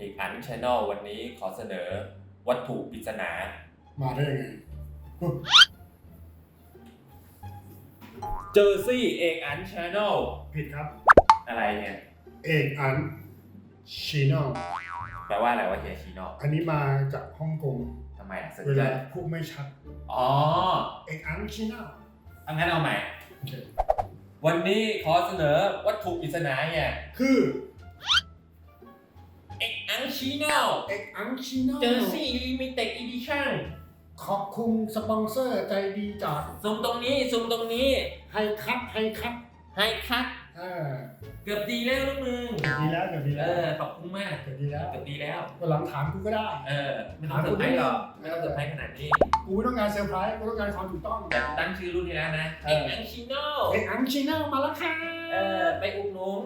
อีกอันชแนลวันนี้ขอเสนอวัตถุปริศนา มาได้ยังไงเจอร์ซี่เอกอันชแนลผิดครับ อะไรเนี่ย เอกอันชีโนแปลว่าอะไรวะเฮียชิโนอันนี้มาจากฮ่องกงทำไมอะสนเวใจลาพูดไม่ชัด อ๋อเอกอันชีโนเอางั้นเอาใหม่ โอเควันนี้ขอเสนอวัตถุปริศนาเนี่ย คือเอกอัน ชิโนเอกอันชีโนเจอร์ซี่ลิมิเต็ดอีดิชั่นขอบคุณสปอนเซอร์ใจดีจากซูมตรงนี้ซูมตรงนี้ไฮคัทไฮคัทให้คัดอ่าเกือบดีแล้วลูกมึงเกือบดีแล้วเกือบดีเอแล้วอขอบคุณมากเกือบดีแล้วเกือบดีแล้ว วันหลังถามกูก็ได้ เออไม่ต้องเซอร์ไพรส์หรอกไม่ต้องเซอร์ไพรส์ขนาดนี้กูไม่ต้องการเซอร์ไพรส์กูต้องการความถูกต้อง แต่กูตั้งชื่อรุ่นนี้แล้วนะเอเอ็กออังชิโนเอกอันชีโนมาแล้วค่ะเออไปอุดหนุน